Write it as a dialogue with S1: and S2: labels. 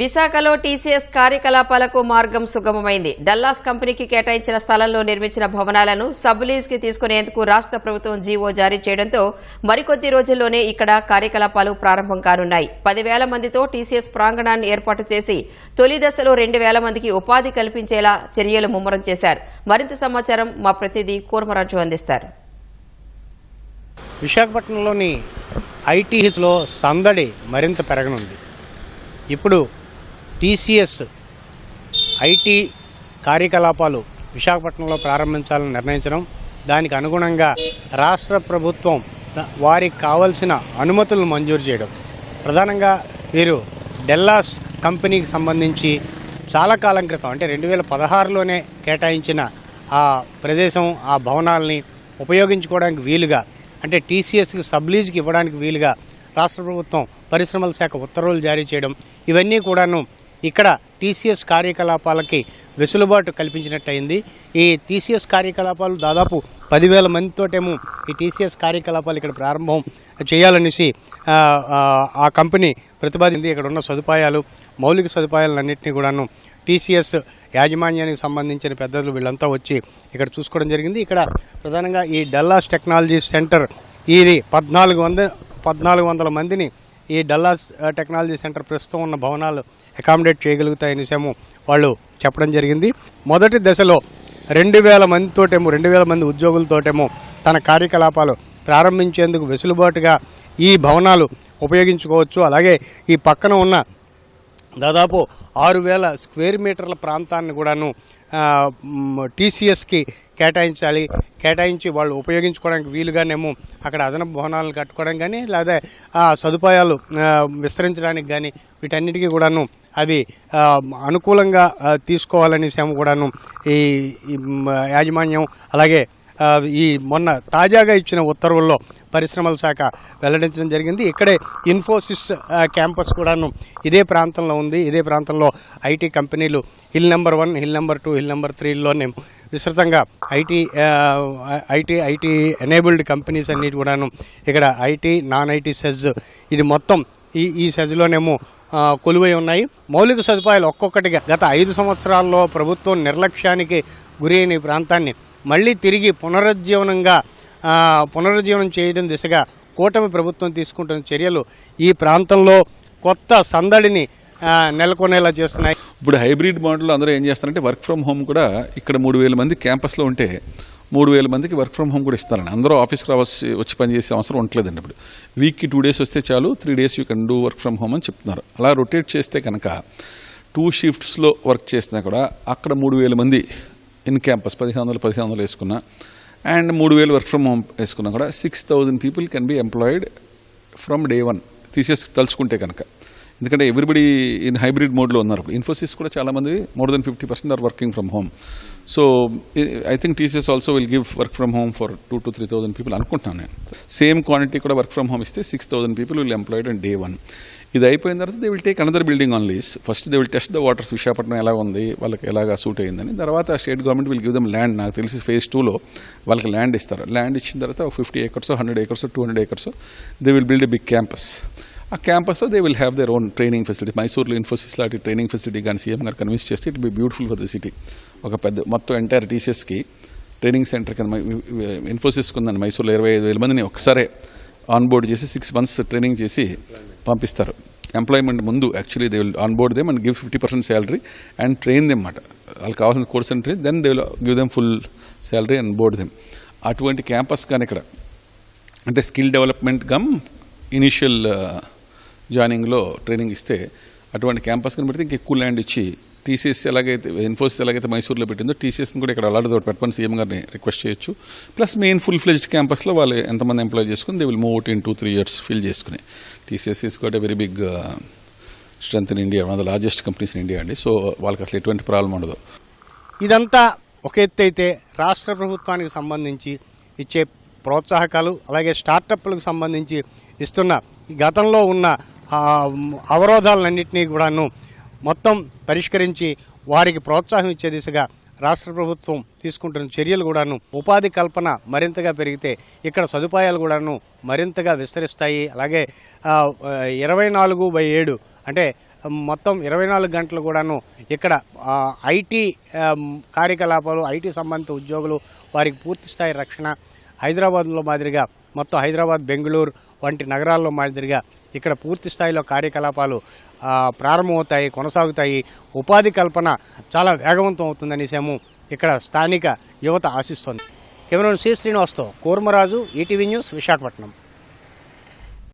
S1: విశాఖలో టీసీఎస్ కార్యకలాపాలకు మార్గం సుగమమైంది. డల్లాస్ కంపెనీకి కేటాయించిన స్థలంలో నిర్మించిన భవనాలను సబ్లీజ్కి తీసుకునేందుకు రాష్ట్ర ప్రభుత్వం జీవో జారీ చేయడంతో మరికొద్ది రోజుల్లోనే ఇక్కడ కార్యకలాపాలు ప్రారంభం కానున్నాయి. పదివేల మందితో టీసీఎస్ ప్రాంగణాన్ని ఏర్పాటు చేసి తొలి దశలో రెండు వేల మందికి ఉపాధి కల్పించేలా చర్యలు ముమ్మరం చేశారు. మరింత సమాచారం మా ప్రతినిధి కూర్మరాజు అందిస్తారు.
S2: విశాఖపట్నంలోని ఐటీహెచ్లో సందడి మరింత పెరగనుంది. ఇప్పుడు టీసీఎస్ ఐటీ కార్యకలాపాలు విశాఖపట్నంలో ప్రారంభించాలని నిర్ణయించడం దానికి అనుగుణంగా రాష్ట్ర ప్రభుత్వం వారికి కావలసిన అనుమతులను మంజూరు చేయడం. ప్రధానంగా వీరు డెల్లాస్ కంపెనీకి సంబంధించి చాలా కాలం క్రితం అంటే రెండు వేల పదహారులోనే కేటాయించిన ఆ ప్రదేశం ఆ భవనాల్ని ఉపయోగించుకోవడానికి వీలుగా అంటే టీసీఎస్కి సబ్లీజ్కి ఇవ్వడానికి వీలుగా రాష్ట్ర ప్రభుత్వం పరిశ్రమల శాఖ ఉత్తర్వులు జారీ చేయడం ఇవన్నీ కూడాను ఇక్కడ టీసీఎస్ కార్యకలాపాలకి వెసులుబాటు కల్పించినట్టయింది. ఈ టీసీఎస్ కార్యకలాపాలు దాదాపు పదివేల మందితోటేమో ఈ టీసీఎస్ కార్యకలాపాలు ఇక్కడ ప్రారంభం చేయాలనేసి ఆ, కంపెనీ ప్రతిపాదింది ఇక్కడ ఉన్న సదుపాయాలు మౌలిక సదుపాయాలన్నింటినీ కూడాను టీసీఎస్ యాజమాన్యానికి సంబంధించిన పెద్దలు వీళ్ళంతా వచ్చి ఇక్కడ చూసుకోవడం జరిగింది. ఇక్కడ ప్రధానంగా ఈ డల్లాస్ టెక్నాలజీ సెంటర్ ఇది పద్నాలుగు వంద పద్నాలుగు వందల మందిని ఈ డల్లాస్ టెక్నాలజీ సెంటర్ ప్రస్తుతం ఉన్న భవనాలు అకామిడేట్ చేయగలుగుతాయని విషయము వాళ్ళు చెప్పడం జరిగింది. మొదటి దశలో రెండు వేల మందితోటేమో రెండు వేల మంది ఉద్యోగులతోటేమో తన కార్యకలాపాలు ప్రారంభించేందుకు వెసులుబాటుగా ఈ భవనాలు ఉపయోగించుకోవచ్చు. అలాగే ఈ పక్కన ఉన్న దాదాపు ఆరు వేల స్క్వేర్ మీటర్ల ప్రాంతాన్ని కూడాను టీసీఎస్కి కేటాయించాలి. కేటాయించి వాళ్ళు ఉపయోగించుకోవడానికి వీలుగానేమో అక్కడ అదనపు భవనాలను కట్టుకోవడం కానీ లేదా ఆ సదుపాయాలు విస్తరించడానికి కానీ వీటన్నిటికీ కూడాను అవి అనుకూలంగా ఆ, కూడాను ఈ యాజమాన్యం అలాగే ఈ మొన్న తాజాగా ఇచ్చిన ఉత్తర్వుల్లో పరిశ్రమల శాఖ వెల్లడించడం జరిగింది. ఇక్కడే ఇన్ఫోసిస్ క్యాంపస్ కూడాను ఇదే ప్రాంతంలో ఉంది. ఇదే ప్రాంతంలో ఐటీ కంపెనీలు hill number one hill number two hill number త్రీలోనే విస్తృతంగా IT IT IT enabled companies అన్నిటి కూడాను ఇక్కడ ఐటీ నాన్ ఐటీ సెజ్ ఇది మొత్తం ఈ ఈ సెజ్లోనేమో కొలువై ఉన్నాయి. మౌలిక సదుపాయాలు ఒక్కొక్కటిగా గత ఐదు సంవత్సరాల్లో ప్రభుత్వం నిర్లక్ష్యానికి గురైన ఈ ప్రాంతాన్ని మళ్ళీ తిరిగి పునరుజ్జీవనంగా పునరుజ్జీవనం చేయడం దిశగా కూటమి ప్రభుత్వం తీసుకుంటున్న చర్యలు ఈ ప్రాంతంలో కొత్త సందడిని నెలకొనేలా చేస్తున్నాయి.
S3: ఇప్పుడు హైబ్రిడ్ మోడల్ అందరూ ఏం చేస్తారంటే వర్క్ ఫ్రమ్ హోమ్ కూడా ఇక్కడ మూడు వేల మంది క్యాంపస్లో ఉంటే మూడు వేల మందికి వర్క్ ఫ్రమ్ హోమ్ కూడా ఇస్తారండి అందరూ ఆఫీస్కి రావాల్సి వచ్చి పనిచేసే అవసరం ఉండలేదండి ఇప్పుడు. వీక్కి టూ డేస్ వస్తే చాలు three days you can do work from home అని చెప్తున్నారు. అలా రొటేట్ చేస్తే కనుక టూ షిఫ్ట్స్లో వర్క్ చేసినా కూడా అక్కడ మూడు వేల మంది ఇన్ క్యాంపస్ పదిహేను వందలు పదిహేను వందలు వేసుకున్నా అండ్ మూడు వేలు వర్క్ ఫ్రమ్ హోమ్ వేసుకున్నా కూడా six thousand people can be employed from day one. తీసేసి తలుచుకుంటే కనుక. ఎందుకంటే ఎవ్రీబడి ఇన్ హైబ్రిడ్ మోడ్లో ఉన్నారు. ఇన్ఫోసిస్ కూడా చాలా మంది more than fifty percent are working from home so I think TCS also will give work from home for two to three thousand people అనుకుంటున్నాను నేను. సేమ్ క్వాంటిటీ కూడా వర్క్ ఫ్రమ్ హోమ్ ఇస్తే six thousand people will employed and day one ఇది అయిపోయిన తర్వాత they will take another building on lease first they will test the waters Visakhapatnam ఎలా ఉంది? వాళ్ళకి ఎలాగా సూట్ అయిందని. తర్వాత state government will give them land నాకు తెలిసి ఫేజ్ టూలో వాళ్ళకి ల్యాండ్ ఇస్తారు. ల్యాండ్ ఇచ్చిన తర్వాత fifty acres hundred acres two hundred acres they will build a big campus ఆ క్యాంపస్లో they will have their own training facility మైసూర్లో Infosys లాంటి ట్రైనింగ్ ఫెసిలిటీ కానీ సీఎం గారు కన్విన్స్ చేస్తే it be beautiful for the city ఒక పెద్ద మొత్తం entire టీసీఎస్కి training centre కింద ఇన్ఫోసిస్కి ఉందని మైసూర్లో ఇరవై ఐదు వేల మందిని ఒకసారే ఆన్బోర్డ్ చేసి సిక్స్ మంత్స్ ట్రైనింగ్ చేసి పంపిస్తారు. ఎంప్లాయ్మెంట్ ముందు actually they will on board them and give fifty percent salary and train them అన్నమాట. వాళ్ళకి కావాల్సిన course and train then they will give them full salary and board them అటువంటి campus కానీ ఇక్కడ అంటే స్కిల్ డెవలప్మెంట్ గమ్ initial జాయినింగ్లో training ఇస్తే అటువంటి క్యాంపస్ కనిపెడితే ఇంకా ఎక్కువ ల్యాండ్ ఇచ్చి టీసీఎస్ ఎలాగైతే ఇన్ఫోసిస్ ఎలాగైతే మైసూర్లో పెట్టిందో టీసీఎస్ని కూడా ఇక్కడ అలాంటి తోటి పెట్టమని సీఎం గారిని రిక్వెస్ట్ చేయొచ్చు. ప్లస్ మెయిన్ ఫుల్ ఫ్లెజ్డ్ క్యాంపస్లో వాళ్ళు ఎంతమంది ఎంప్లాయ్ చేసుకుని they will move out in two three years fill చేసుకుని. TCS is a very big strength in India one of the largest companies in India అండి. So వాళ్ళకి అసలు ఎటువంటి ప్రాబ్లం ఉండదు.
S2: ఇదంతా ఒక ఎత్తు అయితే రాష్ట్ర ప్రభుత్వానికి సంబంధించి ఇచ్చే ప్రోత్సాహకాలు అలాగే స్టార్టప్లకు సంబంధించి ఇస్తున్న గతంలో ఉన్న అవరోధాలన్నింటినీ కూడాను మొత్తం పరిష్కరించి వారికి ప్రోత్సాహం ఇచ్చే దిశగా రాష్ట్ర ప్రభుత్వం తీసుకుంటున్న చర్యలు కూడాను ఉపాధి కల్పన మరింతగా పెరిగితే ఇక్కడ సదుపాయాలు కూడాను మరింతగా విస్తరిస్తాయి. అలాగే ఇరవై నాలుగు బై ఏడు అంటే మొత్తం ఇరవై నాలుగు గంటలు కూడాను ఇక్కడ ఐటీ కార్యకలాపాలు ఐటీ సంబంధిత ఉద్యోగులు వారికి పూర్తిస్థాయి రక్షణ హైదరాబాద్లో మాదిరిగా మొత్తం హైదరాబాద్ బెంగళూరు వంటి నగరాల్లో మాదిరిగా ఇక్కడ పూర్తి స్థాయిలో కార్యకలాపాలు ప్రారంభమవుతాయి కొనసాగుతాయి. ఉపాధి కల్పన చాలా వేగవంతం అవుతుందనేసేమో ఇక్కడ స్థానిక యువత ఆశిస్తోంది. కెమెరా సి శ్రీనివాస్తో కూర్మరాజు ఈటీవీ న్యూస్ విశాఖపట్నం.